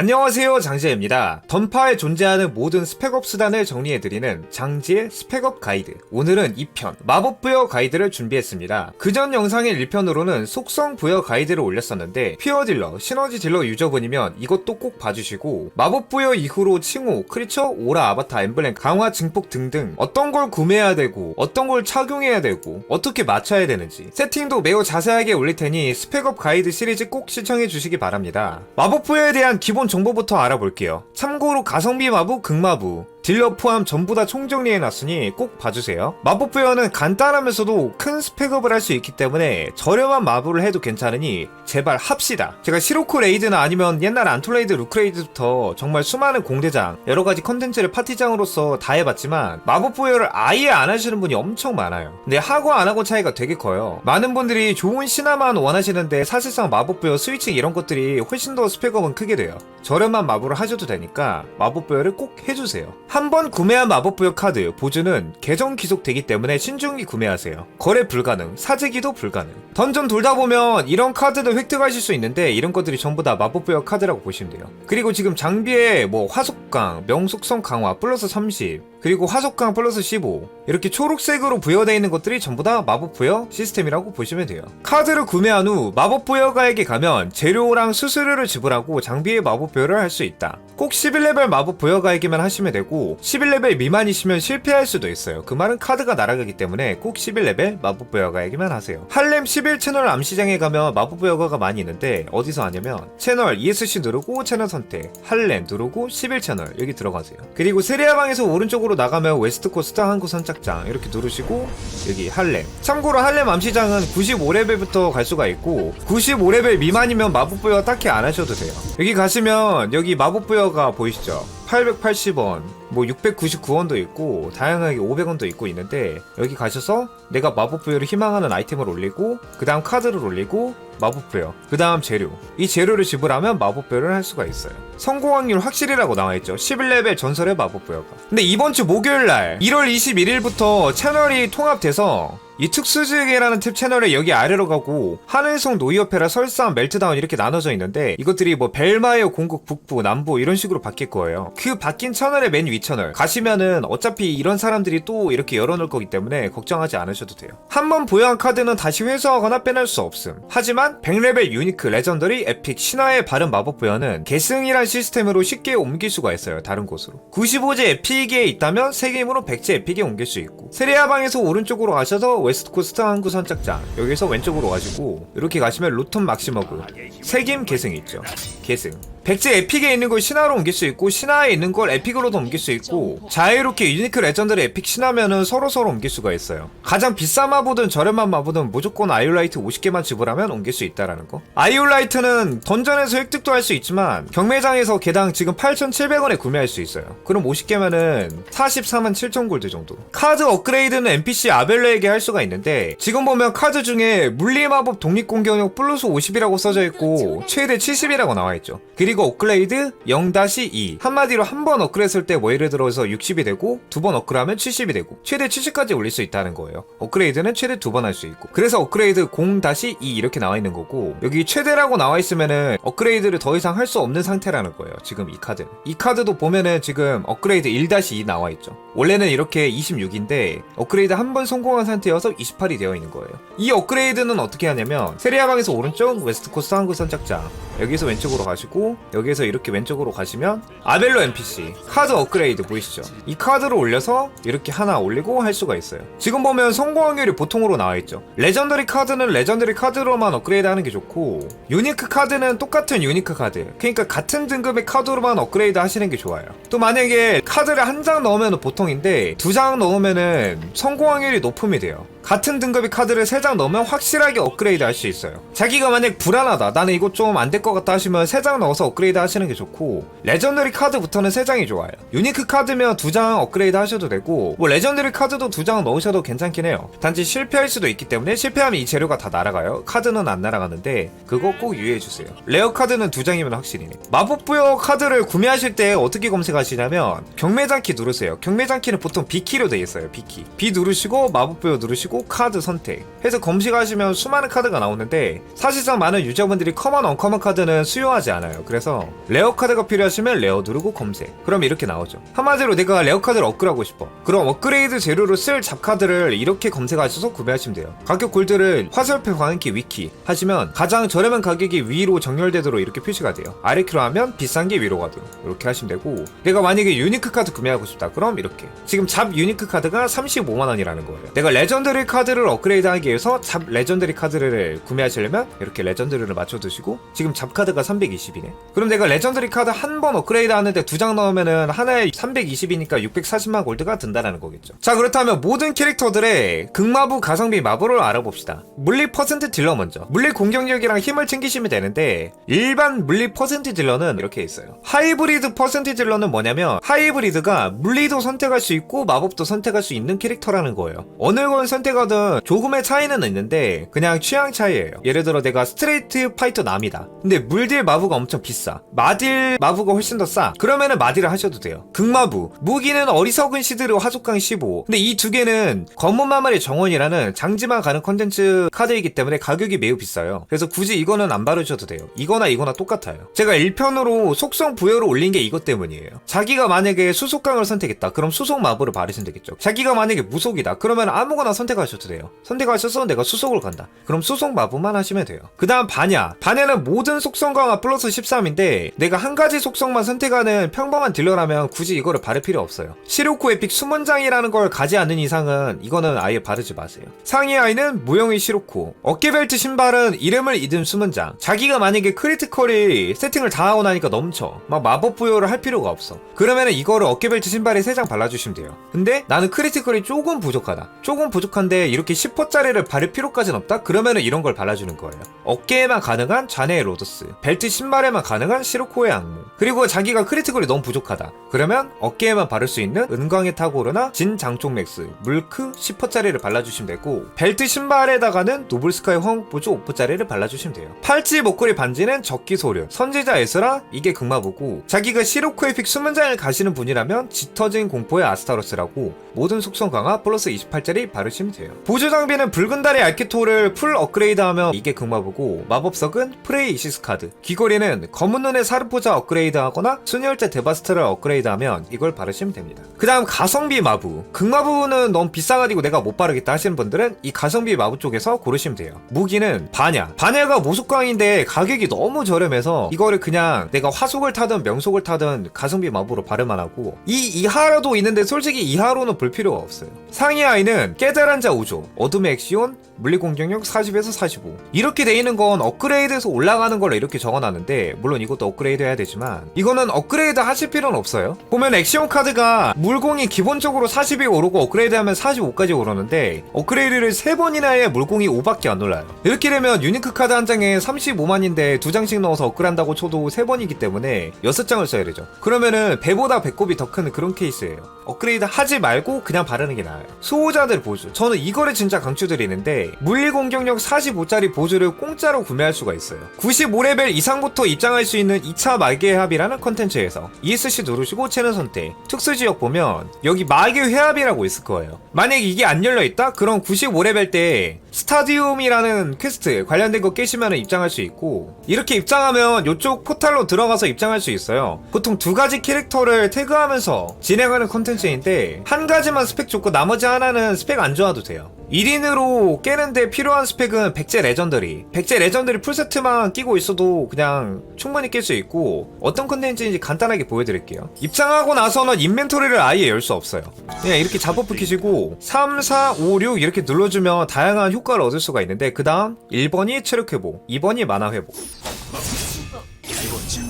안녕하세요 장지혜입니다. 던파에 존재하는 모든 스펙업 수단을 정리해드리는 장지의 스펙업 가이드 오늘은 2편 마법 부여 가이드를 준비했습니다. 그전 영상의 1편으로는 속성 부여 가이드를 올렸었는데 피어 딜러, 시너지 딜러 유저분이면 이것도 꼭 봐주시고 마법 부여 이후로 칭호, 크리처, 오라 아바타, 엠블렘, 강화, 증폭 등등 어떤 걸 구매해야 되고 어떤 걸 착용해야 되고 어떻게 맞춰야 되는지 세팅도 매우 자세하게 올릴 테니 스펙업 가이드 시리즈 꼭 시청해 주시기 바랍니다. 마법 부여에 대한 기본 정보부터 알아볼게요. 참고로 가성비 마부, 극마부, 딜러 포함 전부 다 총정리해놨으니 꼭 봐주세요. 마법 부여는 간단하면서도 큰 스펙업을 할 수 있기 때문에 저렴한 마부를 해도 괜찮으니 제발 합시다. 제가 시로코 레이드나 아니면 옛날 안톨레이드 루크레이드부터 정말 수많은 공대장 여러 가지 컨텐츠를 파티장으로서 다 해봤지만 마법 부여를 아예 안 하시는 분이 엄청 많아요. 근데 하고 안 하고 차이가 되게 커요. 많은 분들이 좋은 신화만 원하시는데 사실상 마법 부여 스위칭 이런 것들이 훨씬 더 스펙업은 크게 돼요. 저렴한 마부를 하셔도 되니까 마법 부여를 꼭 해주세요. 한 번 구매한 마법 부여 카드 보증은 계정 귀속되기 때문에 신중히 구매하세요. 거래 불가능, 사재기도 불가능. 던전 돌다 보면 이런 카드도 획득하실 수 있는데 이런 것들이 전부 다 마법 부여 카드라고 보시면 돼요. 그리고 지금 장비에 뭐 화속강, 명속성 강화 플러스 30, 그리고 화속강 플러스 15 이렇게 초록색으로 부여되어 있는 것들이 전부 다 마법 부여 시스템이라고 보시면 돼요. 카드를 구매한 후 마법 부여가에게 가면 재료랑 수수료를 지불하고 장비에 마법 부여를 할 수 있다. 꼭 11레벨 마법 부여가에게만 하시면 되고 11레벨 미만이시면 실패할 수도 있어요. 그 말은 카드가 날아가기 때문에 꼭 11레벨 마법 부여가에게만 하세요. 할렘 11 채널 암시장에 가면 마법 부여가가 많이 있는데 어디서 하냐면 채널 ESC 누르고 채널 선택 할렘 누르고 11 채널 여기 들어가세요. 그리고 세리아방에서 오른쪽으로 나가면 웨스트 코스트 항구 선착장 이렇게 누르시고 여기 할렘 참고로 할렘 암시장은 95레벨부터 갈 수가 있고 95레벨 미만이면 마법 부여 딱히 안 하셔도 돼요. 여기 가시면 여기 마법 부여가 보이시죠? 880원, 뭐 699원도 있고 다양하게 500원도 있고 있는데 여기 가셔서 내가 마법 부여를 희망하는 아이템을 올리고 그 다음 카드를 올리고 마법 부여 그 다음 재료. 이 재료를 지불하면 마법 부여를 할 수가 있어요. 성공 확률 확실이라고 나와있죠. 11레벨 전설의 마법 부여가 근데 이번 주 목요일 날 1월 21일부터 채널이 통합돼서 이 특수지계라는 탭 채널에 여기 아래로 가고 하늘성 노이어페라 설상 멜트다운 이렇게 나눠져 있는데 이것들이 뭐 벨마이어 공국 북부 남부 이런 식으로 바뀔 거예요. 그 바뀐 채널의 맨 위 채널. 가시면은 어차피 이런 사람들이 또 이렇게 열어놓을 거기 때문에 걱정하지 않으셔도 돼요. 한 번 보유한 카드는 다시 회수하거나 빼낼 수 없음. 하지만 100레벨 유니크 레전더리 에픽 신화의 바른 마법 부여는 계승이란 시스템으로 쉽게 옮길 수가 있어요 다른 곳으로. 95제 에픽에 있다면 세게임으로 100제 에픽에 옮길 수 있고. 세리아방에서 오른쪽으로 가셔서 웨스트 코스트 항구 선착장. 여기서 왼쪽으로 가시고 이렇게 가시면 로톤 막시머그 세김 계승 있죠. 계승 백제 에픽에 있는 걸 신화로 옮길 수 있고 신화에 있는 걸 에픽으로도 옮길 수 있고 자유롭게 유니크 레전드를 에픽 신하면은 서로서로 옮길 수가 있어요. 가장 비싼 마보든 저렴한 마보든 무조건 아이올라이트 50개만 지불하면 옮길 수 있다라는 거. 아이올라이트는 던전에서 획득도 할 수 있지만 경매장에서 개당 지금 8,700원에 구매할 수 있어요. 그럼 50개면은 44만 7천 골드 정도. 카드 업그레이드는 NPC 아벨레에게 할 수가 있는데 지금 보면 카드 중에 물리마법 독립공격력 플러스 50이라고 써져 있고 최대 70이라고 나와 있죠. 그리고 업그레이드 0-2 한마디로 한 번 업그레이드 했을 때 뭐 예를 들어서 60이 되고 두 번 업그레이드하면 70이 되고 최대 70까지 올릴 수 있다는 거예요. 업그레이드는 최대 두 번 할 수 있고. 그래서 업그레이드 0-2 이렇게 나와 있는 거고 여기 최대라고 나와 있으면은 업그레이드를 더 이상 할 수 없는 상태라는 거예요 지금 이 카드는. 이 카드도 보면은 지금 업그레이드 1-2 나와 있죠. 원래는 이렇게 26인데 업그레이드 한 번 성공한 상태여서 28이 되어 있는 거예요. 이 업그레이드는 어떻게 하냐면 세리아방에서 오른쪽 웨스트 코스트 항구 선착장. 여기서 왼쪽으로 가시고 여기에서 이렇게 왼쪽으로 가시면 아벨로 NPC 카드 업그레이드 보이시죠? 이 카드를 올려서 이렇게 하나 올리고 할 수가 있어요. 지금 보면 성공 확률이 보통으로 나와 있죠. 레전더리 카드는 레전더리 카드로만 업그레이드 하는 게 좋고 유니크 카드는 똑같은 유니크 카드. 그러니까 같은 등급의 카드로만 업그레이드 하시는 게 좋아요. 또 만약에 카드를 한 장 넣으면 보통인데 두 장 넣으면은 성공 확률이 높음이 돼요. 같은 등급의 카드를 3장 넣으면 확실하게 업그레이드 할 수 있어요. 자기가 만약 불안하다, 나는 이거 좀 안 될 것 같다 하시면 3장 넣어서 업그레이드 하시는 게 좋고, 레전더리 카드부터는 3장이 좋아요. 유니크 카드면 2장 업그레이드 하셔도 되고, 뭐 레전더리 카드도 2장 넣으셔도 괜찮긴 해요. 단지 실패할 수도 있기 때문에 실패하면 이 재료가 다 날아가요. 카드는 안 날아가는데, 그거 꼭 유의해주세요. 레어 카드는 2장이면 확실히네. 마법 부여 카드를 구매하실 때 어떻게 검색하시냐면, 경매장 키 누르세요. 경매장 키는 보통 B키로 되어 있어요. B키. B 누르시고, 마법 부여 누르시고, 그리고 카드 선택. 해서 검색하시면 수많은 카드가 나오는데 사실상 많은 유저분들이 커먼 언커먼 카드는 수요하지 않아요. 그래서 레어 카드가 필요하시면 레어 누르고 검색. 그럼 이렇게 나오죠. 한마디로 내가 레어 카드를 업그레이드하고 싶어. 그럼 업그레이드 재료로 쓸 잡카드를 이렇게 검색하셔서 구매하시면 돼요. 가격 골드를 화살표 광인키 위키 하시면 가장 저렴한 가격이 위로 정렬되도록 이렇게 표시가 돼요. 아래 키로 하면 비싼 게 위로 가도록 이렇게 하시면 되고 내가 만약에 유니크 카드 구매하고 싶다. 그럼 이렇게. 지금 잡 유니크 카드가 35만원이라는 거예요. 내가 레전더리 카드를 업그레이드 하기 위해서 잡 레전더리 카드를 구매하시려면 이렇게 레전더리를 맞춰두시고 지금 잡 카드가 320이네. 그럼 내가 레전더리 카드 한 번 업그레이드 하는데 두 장 넣으면은 하나에 320이니까 640만 골드가 든다는 거겠죠. 자 그렇다면 모든 캐릭터들의 극마부 가성비 마부를 알아봅시다. 물리 퍼센트 딜러 먼저. 물리 공격력이랑 힘을 챙기시면 되는데 일반 물리 퍼센트 딜러는 이렇게 있어요. 하이브리드 퍼센트 딜러는 뭐냐면 하이브리드가 물리도 선택할 수 있고 마법도 선택할 수 있는 캐릭터라는 거예요. 어느 걸 선택 하든 조금의 차이는 있는데 그냥 취향 차이예요. 예를 들어 내가 스트레이트 파이터 남이다. 근데 물딜 마부가 엄청 비싸. 마딜 마부가 훨씬 더 싸. 그러면은 마딜을 하셔도 돼요. 극마부. 무기는 어리석은 시드르 화속강 15 근데 이 두 개는 검은 마말의 정원이라는 장지만 가는 컨텐츠 카드이기 때문에 가격이 매우 비싸요. 그래서 굳이 이거는 안 바르셔도 돼요. 이거나 이거나 똑같아요. 제가 1편으로 속성 부여를 올린 게 이것 때문이에요. 자기가 만약에 수속강을 선택했다. 그럼 수속 마부를 바르시면 되겠죠. 자기가 만약에 무속이다. 그러면 아무거나 선택 하셔도 돼요. 선택하셔서 내가 수속을 간다. 그럼 수속 마부만 하시면 돼요. 그 다음 반야. 반야는 모든 속성 강화 플러스 13인데 내가 한 가지 속성만 선택하는 평범한 딜러라면 굳이 이거를 바를 필요 없어요. 시로코 에픽 수문장이라는 걸 가지 않는 이상은 이거는 아예 바르지 마세요. 상위 아이는 무용의 시로코 어깨벨트 신발은 이름을 잊은 수문장. 자기가 만약에 크리티컬이 세팅을 다 하고 나니까 넘쳐. 막 마법 부여를 할 필요가 없어. 그러면은 이거를 어깨벨트 신발에 3장 발라주시면 돼요. 근데 나는 크리티컬이 조금 부족하다. 조금 부족한 데 이렇게 10호짜리를 바를 필요까지는 없다? 그러면은 이런 걸 발라주는 거예요. 어깨에만 가능한 좌뇌의 로더스 벨트 신발에만 가능한 시로코의 악몽 그리고 자기가 크리티컬이 너무 부족하다. 그러면 어깨에만 바를 수 있는 은광의 타고르나 진 장쪽 맥스 물크 10호짜리를 발라주시면 되고 벨트 신발에다가는 노블스카이 황보조 5호짜리를 발라주시면 돼요. 팔찌 목걸이 반지는 적기 소련 선지자 에스라 이게 극마부고 자기가 시로코의 픽 수문장을 가시는 분이라면 짙어진 공포의 아스타로스라고 모든 속성 강화 플러스 28짜리 바르시면 돼요 보조 장비는 붉은 달의 알키토를 풀 업그레이드하면 이게 극마부고 마법석은 프레이 이시스 카드. 귀걸이는 검은 눈의 사르포자 업그레이드하거나 순혈제 데바스트를 업그레이드하면 이걸 바르시면 됩니다. 그 다음 가성비 마부. 극마부는 너무 비싸가지고 내가 못 바르겠다 하시는 분들은 이 가성비 마부 쪽에서 고르시면 돼요. 무기는 반야. 반야가 모속광인데 가격이 너무 저렴해서 이거를 그냥 내가 화속을 타든 명속을 타든 가성비 마부로 바르만 하고 이 이하로도 있는데 솔직히 이하로는 볼 필요가 없어요. 상위 아이는 깨달은 자 5조. 어둠의 엑시온 물리 공격력 40에서 45 이렇게 돼 있는 건 업그레이드해서 올라가는 걸로 이렇게 적어놨는데 물론 이것도 업그레이드 해야 되지만 이거는 업그레이드 하실 필요는 없어요. 보면 액션 카드가 물공이 기본적으로 40이 오르고 업그레이드하면 45까지 오르는데 업그레이드를 3번이나 해 물공이 5밖에 안 올라요. 이렇게 되면 유니크 카드 한 장에 35만인데 두 장씩 넣어서 업그레이드한다고 쳐도 3번이기 때문에 6장을 써야 되죠. 그러면은 배보다 배꼽이 더 큰 그런 케이스예요. 업그레이드 하지 말고 그냥 바르는 게 나아요. 수호자들 보조 저는 이거를 진짜 강추드리는데 물리 공격력 45짜리 보조를 공짜로 구매할 수가 있어요 95레벨 이상부터 입장할 수 있는 2차 마계 회합이라는 컨텐츠에서 ESC 누르시고 채널 선택 특수 지역 보면 여기 마계 회합이라고 있을 거예요 만약 이게 안 열려 있다? 그럼 95레벨 때 스타디움이라는 퀘스트 관련된 거 깨시면 입장할 수 있고 이렇게 입장하면 이쪽 포탈로 들어가서 입장할 수 있어요. 보통 두 가지 캐릭터를 태그하면서 진행하는 컨텐츠인데 한 가지만 스펙 좋고 나머지 하나는 스펙 안 좋아도 돼요 1인으로 깨는데 필요한 스펙은 백제 레전더리. 백제 레전더리 풀세트만 끼고 있어도 그냥 충분히 깰 수 있고 어떤 컨텐츠인지 간단하게 보여드릴게요. 입장하고 나서는 인벤토리를 아예 열 수 없어요. 그냥 이렇게 잡버프 키시고 3, 4, 5, 6 이렇게 눌러주면 다양한 효과를 얻을 수가 있는데 그 다음 1번이 체력 회복 2번이 만화 회복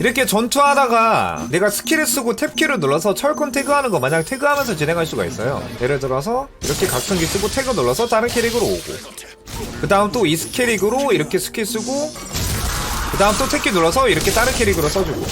이렇게 전투하다가 내가 스킬을 쓰고 탭키를 눌러서 철권 태그하는 거 마냥 태그하면서 진행할 수가 있어요. 예를 들어서 이렇게 각성기 쓰고 태그 눌러서 다른 캐릭으로 오고. 그 다음 또 이 스캐릭으로 이렇게 스킬 쓰고 그 다음 또 탭키 눌러서 이렇게 다른 캐릭으로 써주고.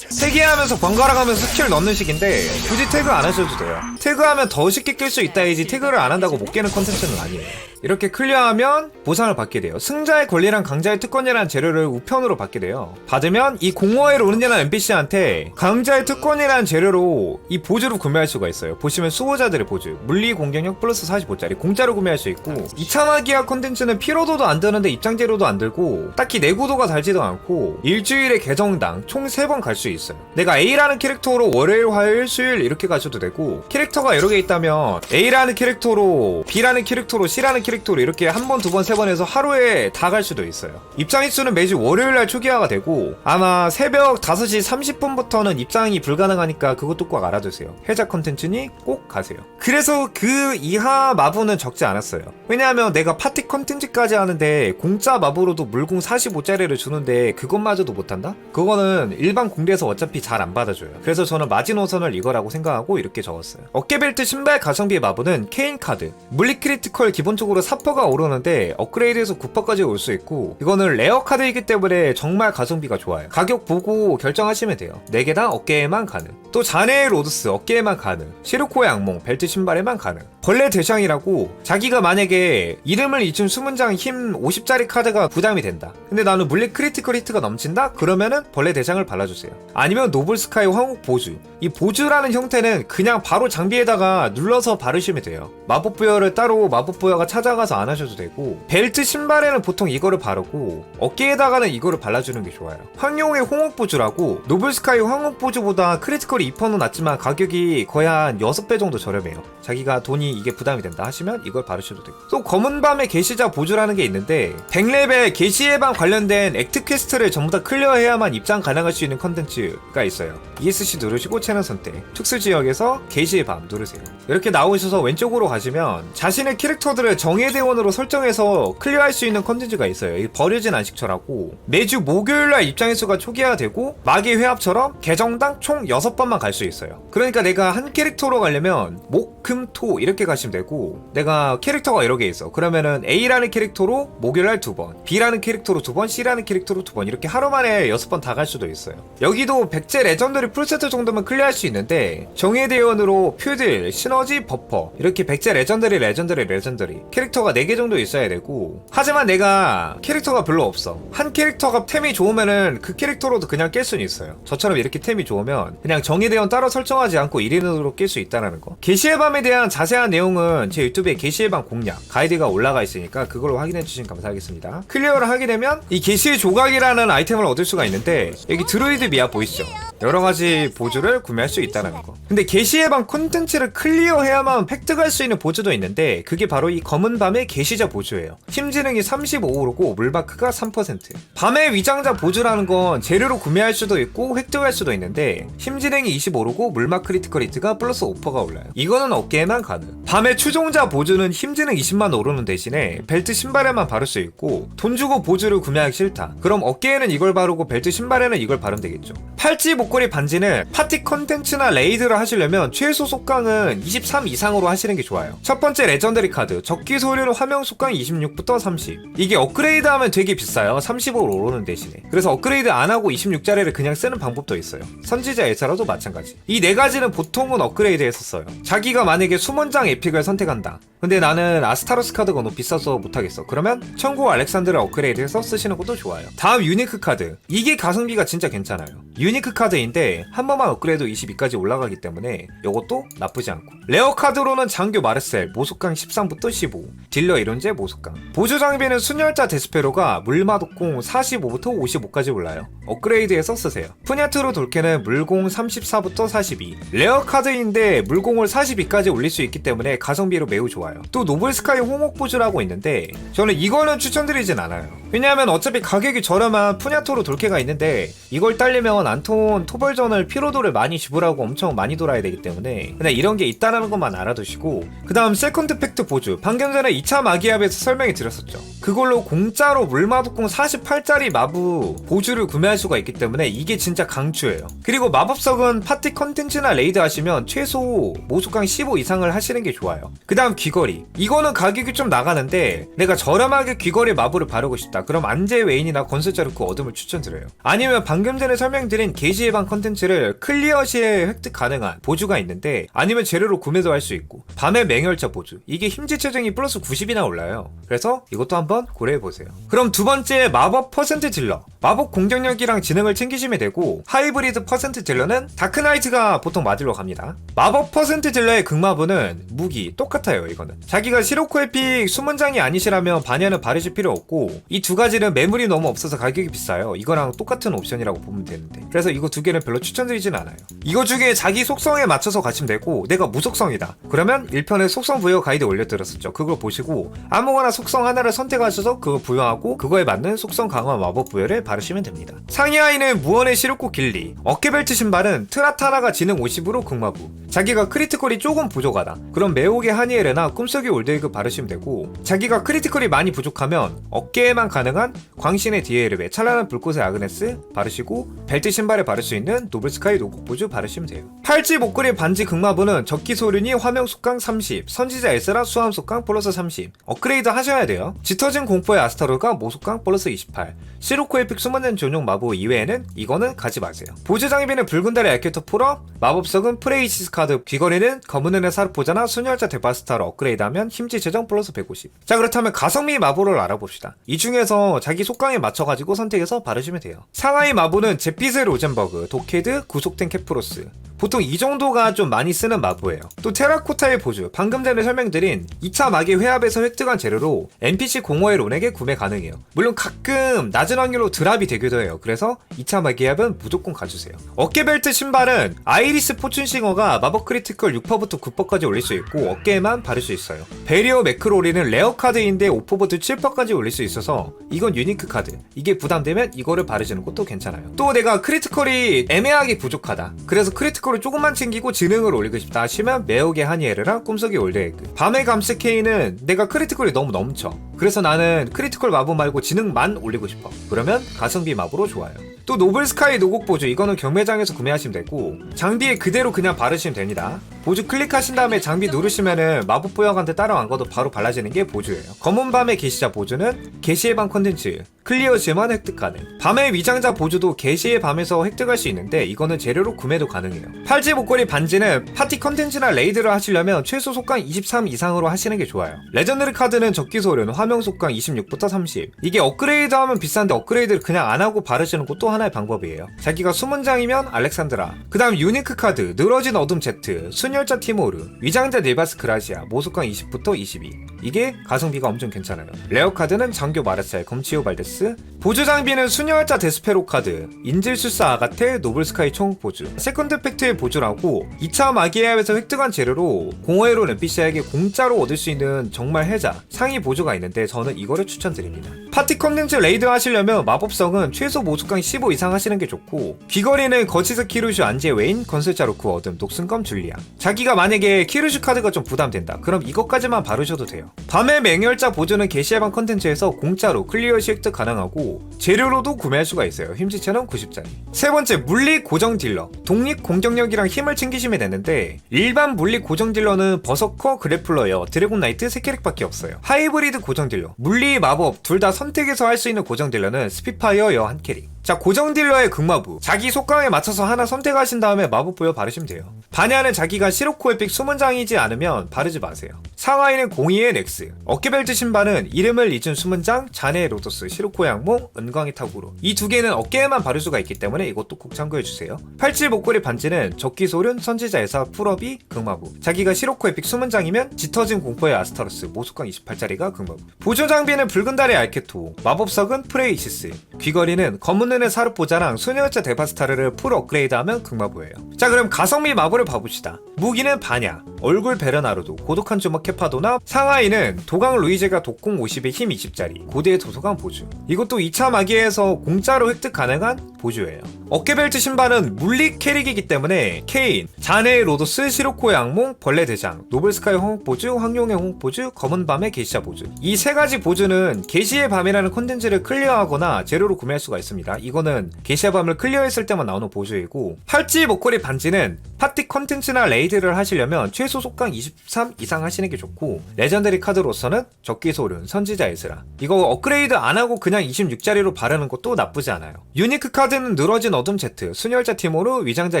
태그하면서 번갈아 가면서 스킬 넣는 식인데 굳이 태그 안 하셔도 돼요. 태그하면 더 쉽게 깰수 있다 이지 태그를 안 한다고 못 깨는 컨텐츠는 아니에요 이렇게 클리어하면 보상을 받게 돼요. 승자의 권리랑 강자의 특권이라는 재료를 우편으로 받게 돼요. 받으면 이 공허의 로는이라는 NPC한테 강자의 특권이라는 재료로 이 보조를 구매할 수가 있어요. 보시면 수호자들의 보조, 물리 공격력 플러스 45짜리 공짜로 구매할 수 있고 2차 마기아 컨텐츠는 피로도도 안 드는데 입장 재료도 안 들고 딱히 내구도가 달지도 않고 일주일에 계정당 총 3번 갈 수 있어요. 내가 A라는 캐릭터로 월요일, 화요일, 수요일 이렇게 가셔도 되고 캐릭터가 여러 개 있다면 A라는 캐릭터로 B라는 캐릭터로 C라는 캐릭터로 이렇게 한 번, 두 번, 세 번 해서 하루에 다 갈 수도 있어요. 입장 횟수는 매주 월요일 날 초기화가 되고 아마 새벽 5시 30분부터는 입장이 불가능하니까 그것도 꼭 알아두세요. 해자 컨텐츠니 꼭 가세요. 그래서 그 이하 마부는 적지 않았어요. 왜냐하면 내가 파티 컨텐츠까지 하는데 공짜 마부로도 물공 45짜리를 주는데 그것마저도 못한다? 그거는 일반 공대에서 어차피 잘 안 받아줘요. 그래서 저는 마지노선을 이거라고 생각하고 이렇게 적었어요. 어깨벨트 신발 가성비 마부는 케인 카드. 물리 크리티컬 기본적으로 4퍼가 오르는데 업그레이드해서 9퍼까지 올 수 있고 이거는 레어 카드이기 때문에 정말 가성비가 좋아요. 가격 보고 결정하시면 돼요. 4개 다 어깨에만 가능. 또 자네의 로드스 어깨에만 가능. 시르코의 악몽 벨트 신발에만 가능. 벌레 대장이라고 자기가 만약에 이름을 잊은 수문장 힘 50짜리 카드가 부담이 된다. 근데 나는 물리 크리티컬 히트가 넘친다? 그러면은 벌레 대장을 발라주세요. 아니면 노블 스카이 황옥 보주. 이 보주라는 형태는 그냥 바로 장비에다가 눌러서 바르시면 돼요. 마법 부여를 따로 마법 부여가 찾아 가서 안 하셔도 되고 벨트 신발에는 보통 이거를 바르고 어깨에다가는 이거를 발라주는 게 좋아요. 황룡의 홍옥 보주라고 노블 스카이 황옥 보주보다 크리티컬이 2%는 낮지만 가격이 거의 한 6배 정도 저렴해요. 자기가 돈이 이게 부담이 된다 하시면 이걸 바르셔도 되고 또 검은 밤의 게시자 보주라는 게 있는데 100레벨 게시 예방 관련된 액트 퀘스트를 전부 다 클리어해야만 입장 가능할 수 있는 컨텐츠가 있어요. ESC 누르시고 채널 선택 특수 지역에서 게시의 밤 누르세요. 이렇게 나오셔서 왼쪽으로 가시면 자신의 캐릭터들을 정 예대원으로 설정해서 클리어할 수 있는 컨텐츠가 있어요. 이 버려진 안식처라고 매주 목요일날 입장 횟수가 초기화되고 마기 회합처럼 계정당 총 6번만 갈 수 있어요. 그러니까 내가 한 캐릭터로 가려면 목, 금, 토 이렇게 가시면 되고 내가 캐릭터가 여러 개 있어. 그러면은 A라는 캐릭터로 목요일날 두 번, B라는 캐릭터로 두 번, C라는 캐릭터로 두 번 이렇게 하루 만에 여섯 번다 갈 수도 있어요. 여기도 백제 레전더리 풀세트 정도면 클리어할 수 있는데 정예대원으로 퓨딜, 시너지, 버퍼 이렇게 백제 레전더리, 레전더리, 레전더리 캐릭터 가 4개 정도 있어야 되고 하지만 내가 캐릭터가 별로 없어. 한 캐릭터가 템이 좋으면은 그 캐릭터로도 그냥 깰 수는 있어요. 저처럼 이렇게 템이 좋으면 그냥 정예대원 따로 설정하지 않고 1인으로 깰 수 있다는 거. 게시의 밤에 대한 자세한 내용은 제 유튜브에 게시의 밤 공략 가이드가 올라가 있으니까 그걸로 확인해 주시면 감사하겠습니다. 클리어를 하게 되면 이 게시의 조각이라는 아이템을 얻을 수가 있는데 여기 드루이드 미아 보이시죠? 여러 가지 보조를 구매할 수 있다는 거. 근데 게시의 밤 콘텐츠를 클리어해야만 획득할 수 있는 보조도 있는데 그게 바로 이 검은 밤의 게시자 보조예요. 힘지능이 35오르고 물바크가 3%. 밤의 위장자 보조라는 건 재료로 구매할 수도 있고 획득할 수도 있는데 힘지능이 25오르고 물막 크리티컬 히트가 플러스 5%가 올라요. 이거는 어깨에만 가능. 밤의 추종자 보조는 힘지능 20만 오르는 대신에 벨트 신발에만 바를 수 있고 돈 주고 보조를 구매하기 싫다. 그럼 어깨에는 이걸 바르고 벨트 신발에는 이걸 바르면 되겠죠. 팔찌 목걸이 반지는 파티 컨텐츠나 레이드를 하시려면 최소 속강은 23 이상으로 하시는 게 좋아요. 첫 번째 레전더리 카드 적기 소 류는 화면 속강 26부터 30. 이게 업그레이드 하면 되게 비싸요. 30으로 오르는 대신에. 그래서 업그레이드 안 하고 26짜리를 그냥 쓰는 방법도 있어요. 선지자 엘사라도 마찬가지. 이 네 가지는 보통은 업그레이드 했었어요. 자기가 만약에 수문장 에픽을 선택한다. 근데 나는 아스타로스 카드가 너무 비싸서 못하겠어. 그러면 천고 알렉산드를 업그레이드해서 쓰시는 것도 좋아요. 다음 유니크 카드. 이게 가성비가 진짜 괜찮아요. 유니크 카드인데 한 번만 업그레이드 22까지 올라가기 때문에 이것도 나쁘지 않고. 레어 카드로는 장교 마르셀, 모속강 13부터 15, 딜러 이론제 모속강. 보조 장비는 순혈자 데스페로가 물마독공 45부터 55까지 올라요. 업그레이드해서 쓰세요. 푸냐트로 돌케는 물공 34부터 42. 레어 카드인데 물공을 42까지 올릴 수 있기 때문에 가성비로 매우 좋아요. 또 노블 스카이 홍옥 보조라고 있는데 저는 이거는 추천드리진 않아요. 왜냐하면 어차피 가격이 저렴한 푸냐토로 돌케가 있는데 이걸 딸리면 안톤 토벌전을 피로도를 많이 지불하고 엄청 많이 돌아야 되기 때문에 그냥 이런 게 있다는 것만 알아두시고 그 다음 세컨드 팩트 보조 방금 전에 2차 마기압에서 설명해 드렸었죠. 그걸로 공짜로 물마독공 48짜리 마부 보주를 구매할 수가 있기 때문에 이게 진짜 강추예요. 그리고 마법석은 파티 컨텐츠나 레이드 하시면 최소 모속강 15 이상을 하시는 게 좋아요. 그 다음 귀걸이. 이거는 가격이 좀 나가는데 내가 저렴하게 귀걸이 마블을 바르고 싶다. 그럼 안제 웨인이나 건설자르크 어둠을 추천드려요. 아니면 방금 전에 설명드린 게시의 방 컨텐츠를 클리어 시에 획득 가능한 보주가 있는데 아니면 재료로 구매도 할 수 있고 밤의 맹혈차 보주. 이게 힘지 체정이 플러스 90이나 올라요. 그래서 이것도 한번 고려해보세요. 그럼 두 번째 마법 퍼센트 딜러. 마법 공격력이랑 지능을 챙기시면 되고 하이브리드 퍼센트 딜러는 다크나이트가 보통 맞으러 갑니다. 마법 퍼센트 딜러의 극마부는 무기 똑같아요 이거는. 자기가 시로코 에픽 수문장이 아니시라면 반야는 바르실 필요 없고 이 두 가지는 매물이 너무 없어서 가격이 비싸요. 이거랑 똑같은 옵션이라고 보면 되는데. 그래서 이거 두 개는 별로 추천드리진 않아요. 이거 중에 자기 속성에 맞춰서 가시면 되고 내가 무속성이다. 그러면 1편에 속성 부여 가이드 올려드렸었죠. 그걸 보시고 아무거나 속성 하나를 선택하셔서 그거 부여하고 그거에 맞는 속성 강화 마법 부여를 바르시면 됩니다. 상의 하의는 무언의 시루코 길리, 어깨벨트 신발은 트라타나가 지능 50으로 극마부. 자기가 크리티컬이 조금 부족하다. 그럼 매혹의 하니에레나 꿈속의 올드에그 바르시면 되고 자기가 크리티컬이 많이 부족하면 어깨에만 가능한 광신의 디에르베 찬란한 불꽃의 아그네스 바르시고 벨트 신발에 바를 수 있는 노블스카이 노곡보주 바르시면 돼요. 팔찌 목걸이 반지 극마부는 적기 소륜이 화명 속강 30, 선지자 에스라 수함 속강 플러스 30 업그레이드 하셔야 돼요. 짙어진 공포의 아스타로가 모속강 플러스 28 시로코 에픽 수만된 전용 마법 이외에는 이거는 가지 마세요. 보조 장비는 붉은 달의 알케터 풀업, 마법석은 프레이시스 카드, 귀걸이는 검은 은의 사르포자나 수녀자 데바스타를 업그레이드하면 힘지 재정 플러스 150. 자 그렇다면 가성비 마법을 알아봅시다. 이 중에서 자기 속강에 맞춰가지고 선택해서 바르시면 돼요. 상하이 마법은 제피스 로젠버그, 도케드, 구속된 캐프로스. 보통 이 정도가 좀 많이 쓰는 마부예요. 또 테라코타의 보조, 방금 전에 설명드린 2차 마계 회합에서 획득한 재료로 NPC 공허의 론에게 구매 가능해요. 물론 가끔 낮은 확률로 드랍이 되기도 해요. 그래서 2차 마계 회합은 무조건 가주세요. 어깨벨트 신발은 아이리스 포춘싱어가 마법 크리티컬 6%부터 9%까지 올릴 수 있고 어깨에만 바를 수 있어요. 베리어 매크롤리는 레어 카드인데 5%부터 7%까지 올릴 수 있어서 이건 유니크 카드. 이게 부담되면 이거를 바르시는 것도 괜찮아요. 또 내가 크리티컬이 애매하게 부족하다. 그래서 크리티컬 크리티컬을 조금만 챙기고 지능을 올리고 싶다 하시면 매혹의 하니에르랑 꿈속의 올드에그. 밤의 감스 K는 내가 크리티컬이 너무 넘쳐. 그래서 나는 크리티컬 마법 말고 지능만 올리고 싶어. 그러면 가성비 마법으로 좋아요 또 노블스카이 노곡 보조 이거는 경매장에서 구매하시면 되고 장비에 그대로 그냥 바르시면 됩니다. 보조 클릭하신 다음에 장비 누르시면은 마법 보약한테 따라간 것도 바로 발라지는 게 보조예요. 검은 밤의 게시자 보조는 게시의 방 컨텐츠 클리어 시만 획득 가능 밤의 위장자 보조도 게시의 밤에서 획득할 수 있는데 이거는 재료로 구매도 가능해요. 팔찌 목걸이 반지는 파티 컨텐츠나 레이드를 하시려면 최소 속강 23 이상으로 하시는 게 좋아요. 레전드리 카드는 적기 소련 화명 속강 26부터 30 이게 업그레이드 하면 비싼데 업그레이드를 그냥 안 하고 바르시는 것도 하나의 방법이에요. 자기가 수문장이면 알렉산드라 그 다음 유니크 카드 늘어진 어둠 Z 순혈자 티모르 위장자 닐바스 그라시아 모속강 20부터 22 이게 가성비가 엄청 괜찮아요. 레어 카드는 장교 마르셀 검치오 발데스. 보조 장비는 수녀활자 데스페로 카드 인질술사 아가테 노블스카이 총보주 세컨드 팩트의 보조라고 2차 마기에에서 획득한 재료로 공허의로 NPC에게 공짜로 얻을 수 있는 정말 해자 상위 보조가 있는데 저는 이거를 추천드립니다. 파티 컨텐츠 레이드 하시려면 마법성은 최소 모속강 15 이상 하시는 게 좋고 귀걸이는 거치스 키루슈 안제 웨인 건설자 로크 어둠 녹슨검 줄리아 자기가 만약에 키루슈 카드가 좀 부담된다 그럼 이것까지만 바르셔도 돼요. 밤의 맹혈자 보조는 게시해방 컨텐츠에서 공짜로 클리어 시 획득 가능하고 재료로도 구매할 수가 있어요. 힘지체는 90짜리. 세 번째 물리 고정 딜러. 독립 공격력이랑 힘을 챙기시면 되는데 일반 물리 고정 딜러는 버서커 그래플러여 드래곤 나이트 3캐릭밖에 없어요. 하이브리드 고정 딜러. 물리 마법 둘 다 선택해서 할 수 있는 고정 딜러는 스피파이어 여 한 캐릭 자 고정 딜러의 극마부. 자기 속강에 맞춰서 하나 선택하신 다음에 마법 부여 바르시면 돼요. 반야는 자기가 시로코 에픽 수문장이지 않으면 바르지 마세요. 상하이는 공이의 넥스. 어깨벨트 신발은 이름을 잊은 수문장 자네의 로도스 시로코 양모 은광의 타구로. 이 두 개는 어깨에만 바를 수가 있기 때문에 이것도 꼭 참고해주세요. 팔찌 목걸이 반지는 적기 소륜 선지자에서 풀업이 극마부. 자기가 시로코 에픽 수문장이면 짙어진 공포의 아스타로스 모속강 28짜리가 극마부. 보조 장비는 붉은 달의 알케토. 마법석은 프레이시스 귀걸이는 검은 은의 사르포자랑 소녀자 데바스타르를 풀 업그레이드하면 극마부예요. 자 그럼 가성비 마법을 봐봅시다 무기는 반야 얼굴 베르나르도, 고독한 주먹 케파도나 상하이는 도강 루이제가 독공 50에 힘 20짜리 고대 도서관 보주. 이것도 2차 마기에서 공짜로 획득 가능한 보주예요. 어깨벨트 신발은 물리 캐릭이기 때문에 케인, 자네의 로도스, 시로코의 악몽, 벌레 대장, 노블스카이 홍옥 보주, 황룡의 홍옥 보주, 검은 밤의 게시자 보주. 이세 가지 보주는 게시의 밤이라는 콘텐츠를 클리어하거나 재료로 구매할 수가 있습니다. 이거는 게시의 밤을 클리어했을 때만 나오는 보주이고 팔찌, 목걸이, 반지는 파티 콘텐츠나 레이 드를 하시려면 최소 속강 23 이상 하시는 게 좋고 레전더리 카드로서는 적기 소륜, 선지자 에스라. 이거 업그레이드 안 하고 그냥 26짜리로 바르는 것도 나쁘지 않아요. 유니크 카드는 늘어진 어둠 제트, 순혈자 티모르, 위장자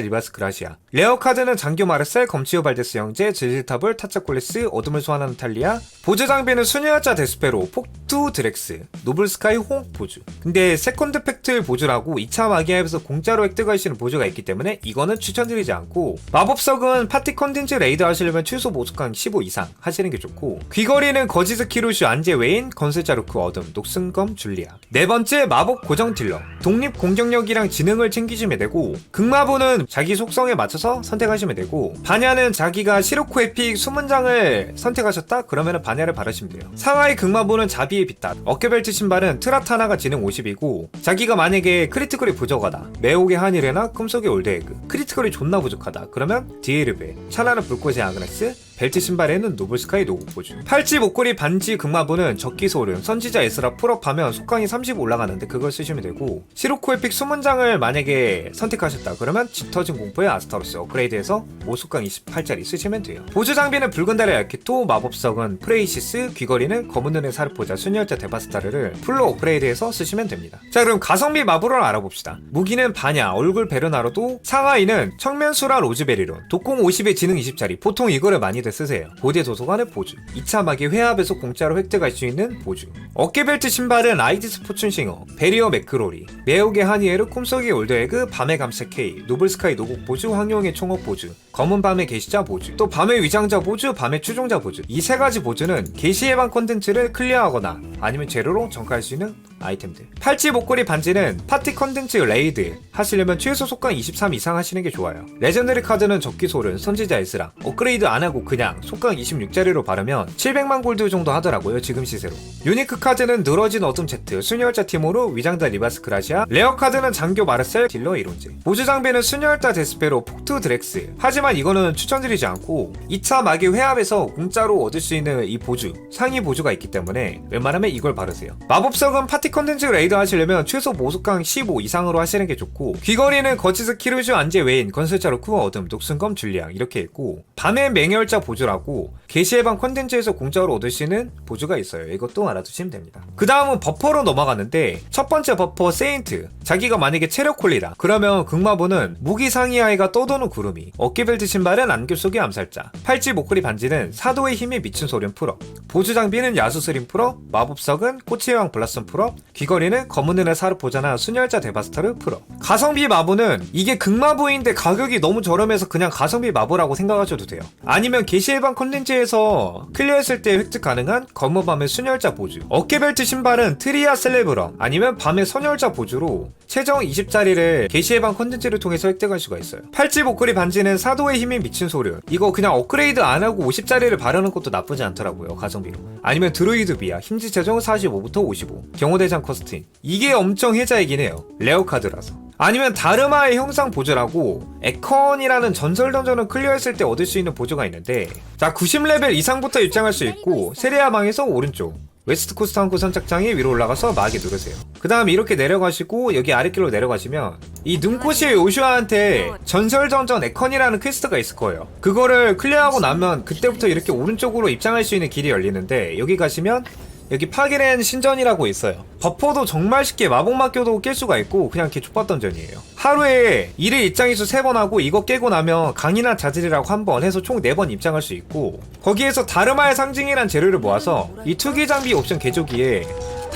리바스 그라시아. 레어 카드는 장교 마르셀, 검치오 발데스 형제, 질질타블, 타차콜리스, 어둠을 소환하는 탈리아. 보조 장비는 순혈자 데스페로, 폭투 드렉스, 노블 스카이 홍 보주 근데 세컨드 팩트 보주라고 2차 마기아에서 공짜로 있는 보주가 있기 때문에 이거는 추천드리지 않고 마법석은 파티 컨텐츠 레이드 하시려면 최소 모속강 15 이상 하시는 게 좋고 귀걸이는 거지스 키루슈 안제 웨인 건설자루크 어둠 녹슨검 줄리아. 네 번째 마법 고정 딜러. 독립 공격력이랑 지능을 챙기시면 되고 극마부는 자기 속성에 맞춰서 선택하시면 되고 반야는 자기가 시로코 에픽 수문장을 선택하셨다? 그러면 반야를 바르시면 돼요. 상하이 극마부는 자비의 빛다 어깨벨트 신발은 트라타나가 지능 50이고 자기가 만약에 크리티컬이 부족하다. 매혹의 한일에나 꿈속의 올드에그. 크리티컬이 존나 부족하다. 그러면 디에르베 샤나는 불꽃의 아그네스 벨트 신발에는 노블스카이 노고 포즈 팔찌 목걸이 반지 극마부는 적기 소름. 선지자 에스라 풀업하면 속강이 30 올라가는데 그걸 쓰시면 되고 시로코 에픽 수문장을 만약에 선택하셨다 그러면 짙어진 공포의 아스타로스 업그레이드해서 모속강 28짜리 쓰시면 돼요. 보조 장비는 붉은 달의 알키토 마법석은 프레이시스 귀걸이는 검은 눈의 사르포자 순혈자 데바스타르를 풀로 업그레이드해서 쓰시면 됩니다. 자 그럼 가성비 마블을 알아봅시다. 무기는 바냐 얼굴 베르나로도 상하이는 청면수라 로즈베리론 독공 50의 지능 20짜리 보통 이거를 많이 들 쓰세요. 고대 도서관의 보주 2차 마기 회합에서 공짜로 획득할 수 있는 보주 어깨벨트 신발은 아이디 스 포춘싱어 베리어 매크로리 매혹의 하니에르 꿈속의 올드에그 밤의 감색 K 노블스카이 노곡 보주 황룡의 총업 보주 검은 밤의 게시자 보주 또 밤의 위장자 보주 밤의 추종자 보주 이 세 가지 보주는 게시 예방 컨텐츠를 클리어하거나 아니면 재료로 정가할 수 있는 아이템들. 팔찌 목걸이 반지는 파티 컨텐츠 레이드. 하시려면 최소 속강 23 이상 하시는 게 좋아요. 레전더리 카드는 적기 소른 선지자 에스라. 업그레이드 안 하고 그냥 속강 26짜리로 바르면 700만 골드 정도 하더라고요 지금 시세로. 유니크 카드는 늘어진 어둠 제트 순혈자 티모로 위장자 리바스 그라시아 레어 카드는 장교 마르셀 딜러 이론제 보조 장비는 순혈자 데스페로 폭투 드렉스. 하지만 이거는 추천드리지 않고 2차 마기 회합에서 공짜로 얻을 수 있는 이 보주 상위 보주가 있기 때문에 웬만하면 이걸 바르세요. 마법석은 파티 컨텐츠 레이드 하시려면 최소 모속강 15 이상으로 하시는 게 좋고 귀걸이는 거치스 키르주 안제 웨인 건설자 루크 어둠 녹슨검 줄리앙 이렇게 있고 밤의 맹혈자 보주라고 게시해방 컨텐츠에서 공짜로 있는 보주가 있어요. 이것도 알아두시면 됩니다. 그 다음은 버퍼로 넘어가는데 첫 번째 버퍼 세인트. 자기가 만약에 체력 콜리다. 그러면 극마보는 무기 상의 아이가 떠도는 구름이 어깨벨트 신발은 안교 속의 암살자 팔찌 목걸이 반지는 사도의 힘에 미친 소련 풀어 보조 장비는 야수스림 풀어 마법석은 꽃의 왕 블라썸 풀어 귀걸이는 검은 은의 사르포자나 순혈자 데바스타르 풀어. 가성비 마부는 이게 극마부인데 가격이 너무 저렴해서 그냥 가성비 마부라고 생각하셔도 돼요. 아니면 게시해방 컨텐츠 에서 클리어했을 때 획득 가능한 검은 밤의 순혈자 보주 어깨벨트 신발은 트리아 셀레브럼 아니면 밤의 선혈자 보주로 최정 20짜리를 게시해방 컨텐츠를 통해서 획득할 수가 있어요. 팔찌 목걸이 반지는 사도의 힘이 미친 소류 이거 그냥 업그레이드 안 하고 50짜리를 바르는 것도 나쁘지 않더라고요 가성비로. 아니면 드로이드 비아 힘지 최종 45부터 55 경호대장 커스틴 이게 엄청 혜자이긴 해요. 레어 카드라서 아니면 다르마의 형상 보조라고 에컨이라는 전설 던전을 클리어했을 때 얻을 수 있는 보조가 있는데 자 90레벨 이상부터 입장할 수 있고 세리아방에서 오른쪽 웨스트 코스트 항구 선착장이 위로 올라가서 마기 누르세요. 그 다음에 이렇게 내려가시고 여기 아랫길로 내려가시면 이 눈꽃이 요슈아한테 전설 전전 에컨이라는 퀘스트가 있을 거예요. 그거를 클리어하고 나면 그때부터 이렇게 오른쪽으로 입장할 수 있는 길이 열리는데 여기 가시면 여기 파괴된 신전이라고 있어요. 버퍼도 정말 쉽게 마법막교도 깰 수가 있고 그냥 개 족밥 던전이에요. 하루에 일일 입장이수 3번 하고 이거 깨고 나면 강이나 자질이라고 한 번 해서 총 4번 입장할 수 있고 거기에서 다르마의 상징이란 재료를 모아서 이 투기 장비 옵션 개조기에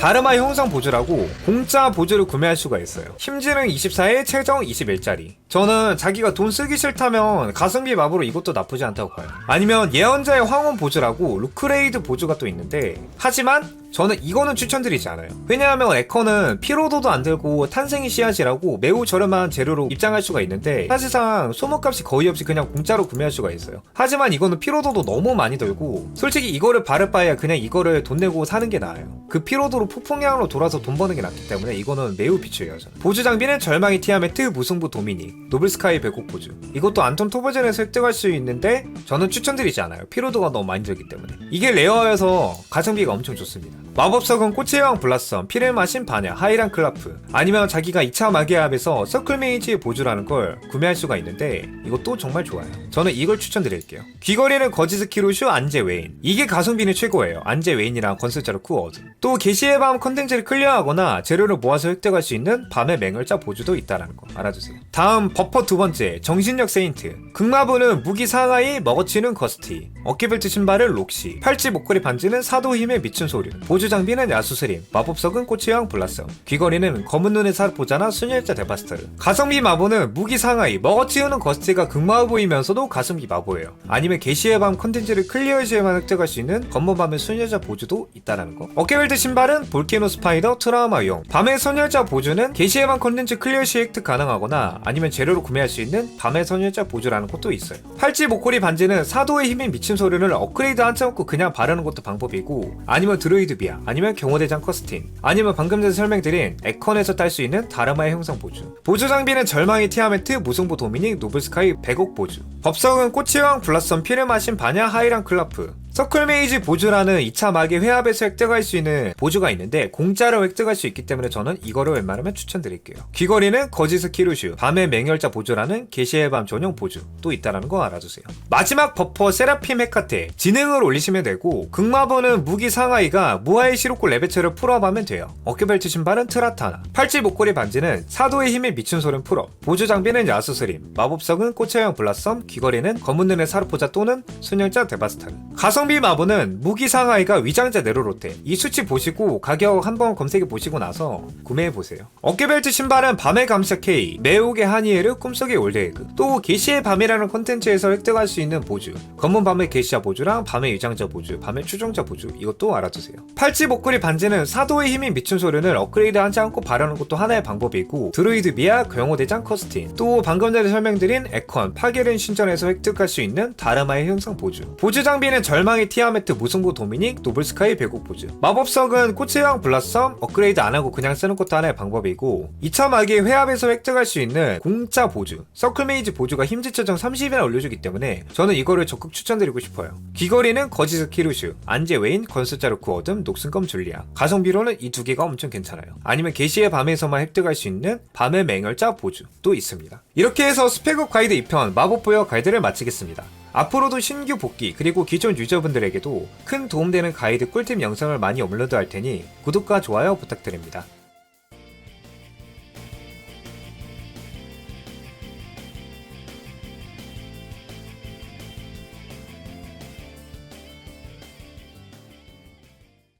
다르마 형상 보조라고 공짜 보조를 구매할 수가 있어요. 힘지능 24에 최정 21짜리. 저는 자기가 돈 쓰기 싫다면 가성비 마블로 이것도 나쁘지 않다고 봐요. 아니면 예언자의 황혼 보조라고 루크레이드 보조가 또 있는데 하지만 저는 이거는 추천드리지 않아요. 왜냐하면 에커는 피로도도 안 들고 탄생이 씨앗이라고 매우 저렴한 재료로 입장할 수가 있는데 사실상 소모값이 거의 없이 그냥 공짜로 구매할 수가 있어요. 하지만 이거는 피로도도 너무 많이 들고 솔직히 이거를 바를 바에야 그냥 이거를 돈 내고 사는 게 나아요. 그 피로도로 폭풍량으로 돌아서 돈 버는 게 낫기 때문에 이거는 매우 비추해요. 보조 장비는 절망의 티아메트 무승부 도미니 노블스카이 배곡 보조 이것도 안톤 토버전에서 획득할 수 있는데 저는 추천드리지 않아요. 피로도가 너무 많이 들기 때문에 이게 레어여서 가성비가 엄청 좋습니다. 마법석은 꽃의 여왕 블라썸, 피를 마신 바냐, 하이란 클라프 아니면 자기가 2차 마계압에서 서클 메이지 보조라는 걸 구매할 수가 있는데 이것도 정말 좋아요. 저는 이걸 추천드릴게요. 귀걸이는 거지스 키루슈 안제 웨인 이게 가성비는 최고예요. 안제 웨인이랑 건설자로 쿠어드 또 게시의 밤 컨텐츠를 클리어하거나 재료를 모아서 획득할 수 있는 밤의 맹월자 보조도 있다라는 거 알아두세요. 다음 버퍼 두 번째 정신력 세인트 극마부는 무기 상하이 먹어치는 거스티 어깨벨트 신발은 록시 팔찌 목걸이 반지는 사도 힘에 미친 소류 보조 장비는 야수스림 마법석은 꽃의왕 블라썸 귀걸이는 검은 눈의 살포자나 순혈자 데바스터르 가성비 마보는 무기 상하이 먹어치우는 거스티가 극마부이면서도 가성비 마보예요. 아니면 게시의 밤 컨텐츠를 클리어 시에만 획득할 수 있는 검은 밤의 순혈자 보조도 있다라는 거. 어깨벨트 신발은 볼케노 스파이더 트라우마용. 밤의 선혈자 보조는 게시의 밤 컨텐츠 클리어 시 획득 가능하거나 아니면 재료로 구매할 수 있는 밤의 선혈자 보조라는 것도 있어요. 팔찌 목걸이 반지는 사도의 힘이 미친 소리를 업그레이드 한참 없고 그냥 바르는 것도 방법이고 아니면 드로이드 비아 아니면 경호대장 커스틴 아니면 방금 전에 설명드린 에컨에서 딸 수 있는 다르마의 형성 보조 보조 장비는 절망의 티아메트 무승부 도미닉 노블스카이 100억 보조 법석은 꽃이왕 블라썸 피를 마신 바냐 하이랑 클라프 서클 메이지 보조라는 2차 마계 회합에서 획득할 수 있는 보조가 있는데 공짜로 획득할 수 있기 때문에 저는 이거를 웬만하면 추천드릴게요. 귀걸이는 거지스 키루슈, 밤의 맹혈자 보조라는 게시의 밤 전용 보조 또 있다는 거 알아두세요. 마지막 버퍼 세라핌 헤카테 지능을 올리시면 되고 극마버는 무기 상하이가 무 아의 시로코 레베체를 풀업하면 돼요. 어깨벨트 신발은 트라타나, 팔찌 목걸이 반지는 사도의 힘에 미친 소름 풀업, 보조 장비는 야수스림, 마법석은 꽃의 블라썸, 귀걸이는 검은 눈의 사르포자 또는 순혈자 데바스타르. 가성비 마보는 무기 상하이가 위장자 네로로테 이 수치 보시고 가격 한번 검색해 보시고 나서 구매해 보세요. 어깨벨트 신발은 밤의 감사 K, 매혹의 하니에르, 꿈속의 올데에그, 또 게시의 밤이라는 콘텐츠에서 획득할 수 있는 보주, 검은 밤의 게시아 보주랑 밤의 위장자 보주, 밤의 추종자 보주 이것도 알아두세요. 팔찌 목걸이 반지는 사도의 힘이 미친 소련을 업그레이드 하지 않고 바르는 것도 하나의 방법이고 드루이드 미아, 경호 대장 커스틴, 또 방금 전에 설명드린 에컨, 파게른 신전에서 획득할 수 있는 다르마의 형성 보주. 보주 장비는 절망의 티아메트, 무승부 도미닉, 노블스카이 배곡 보주. 마법석은 꽃의 왕 블라썸 업그레이드 안 하고 그냥 쓰는 것도 하나의 방법이고 2차 마기 회합에서 획득할 수 있는 공짜 보주. 서클 메이지 보주가 힘지 처정 30이나 올려주기 때문에 저는 이거를 적극 추천드리고 싶어요. 귀걸이는 거지 스 키루슈, 안제 웨인, 건설자르쿠 어둠, 녹슨검 줄리아. 가성비로는 이 두 개가 엄청 괜찮아요. 아니면 게시의 밤에서만 획득할 수 있는 밤의 맹혈자 보주 도 있습니다. 이렇게 해서 스펙업 가이드 2편 마법부여 가이드를 마치겠습니다. 앞으로도 신규 복귀 그리고 기존 유저분들에게도 큰 도움되는 가이드 꿀팁 영상을 많이 업로드할 테니 구독과 좋아요 부탁드립니다.